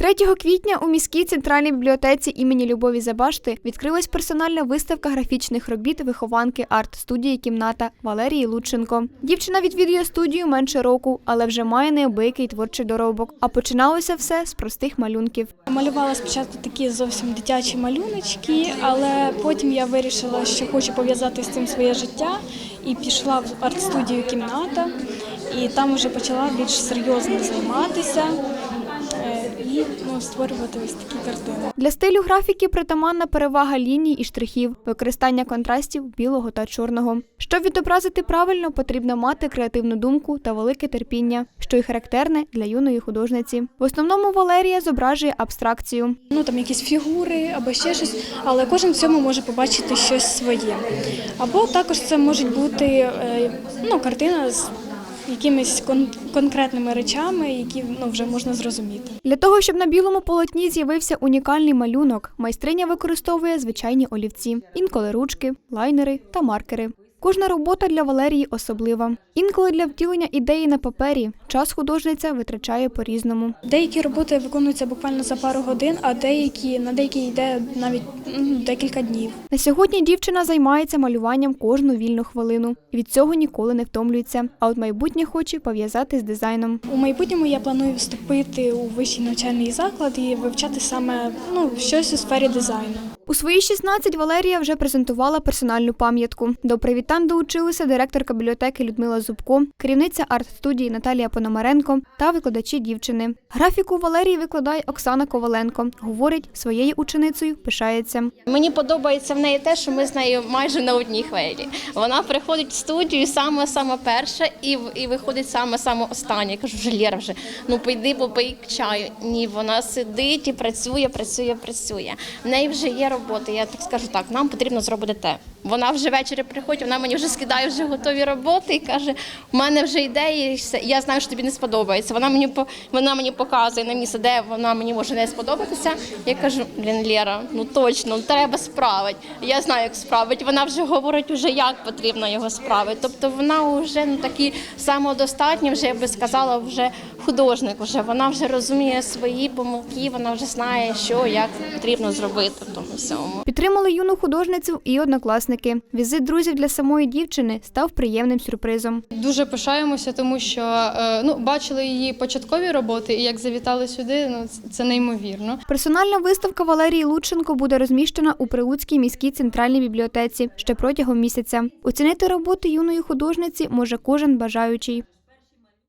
3 квітня у міській центральній бібліотеці імені Любові Забашти відкрилась персональна виставка графічних робіт вихованки арт-студії Кімната Валерії Лученко. Дівчина відвідує студію менше року, але вже має неабиякий творчий доробок. А починалося все з простих малюнків. Малювала спочатку такі зовсім дитячі малюночки, але потім я вирішила, що хочу пов'язати з цим своє життя і пішла в арт-студію кімната. І там вже почала більш серйозно займатися і ну, створювати ось такі картини. Для стилю графіки притаманна перевага ліній і штрихів, використання контрастів білого та чорного. Щоб відобразити правильно, потрібно мати креативну думку та велике терпіння, що й характерне для юної художниці. В основному Валерія зображує абстракцію. Ну там якісь фігури або ще щось, але кожен в цьому може побачити щось своє. Або також це можуть бути е, ну, картина з якимись кон- конкретними речами, які ну, вже можна зрозуміти. Для того, щоб на білому полотні з'явився унікальний малюнок, майстриня використовує звичайні олівці, інколи ручки, лайнери та маркери. Кожна робота для Валерії особлива. Інколи для втілення ідеї на папері час художниця витрачає по-різному. Деякі роботи виконуються буквально за пару годин, а деякі на деякі йде навіть декілька днів. На сьогодні дівчина займається малюванням кожну вільну хвилину і від цього ніколи не втомлюється. А от майбутнє хоче пов'язати з дизайном. У майбутньому я планую вступити у вищий навчальний заклад і вивчати саме ну, щось у сфері дизайну. У свої 16 Валерія вже презентувала персональну пам'ятку. До привітань долучилися директорка бібліотеки Людмила Зубко, керівниця арт-студії Наталія Пономаренко та викладачі дівчини. Графіку Валерії викладає Оксана Коваленко. Говорить, своєю ученицею пишається. Мені подобається в неї те, що ми з нею майже на одній хвилі. Вона приходить в студію саме саме перша і, і виходить саме саме остання. Я кажу, вже Лєра вже ну пойди, попий чаю. Ні, вона сидить і працює, працює, працює. В неї вже є робота. Я так скажу так, нам потрібно зробити те. Вона вже ввечері приходить, вона мені вже скидає вже готові роботи і каже: у мене вже ідеї, я знаю, що тобі не сподобається. Вона мені вона мені показує на місце, де вона мені може не сподобатися. Я кажу, блін, Лєра, ну точно, треба справити. Я знаю, як справити. Вона вже говорить, уже як потрібно його справити. Тобто вона вже ну такі самодостатня, вже я би сказала, вже художник. Вже вона вже розуміє свої помилки, вона вже знає, що як потрібно зробити в тому всьому. Підтримали юну художницю і однокласники. Візит друзів для самої дівчини став приємним сюрпризом. Дуже пишаємося, тому що е, ну бачили її початкові роботи, і як завітали сюди, ну це- це неймовірно. Персональна виставка Валерії Лученко буде розміщена у Прилуцькій міській центральній бібліотеці ще протягом місяця. Оцінити роботи юної художниці може кожен бажаючий.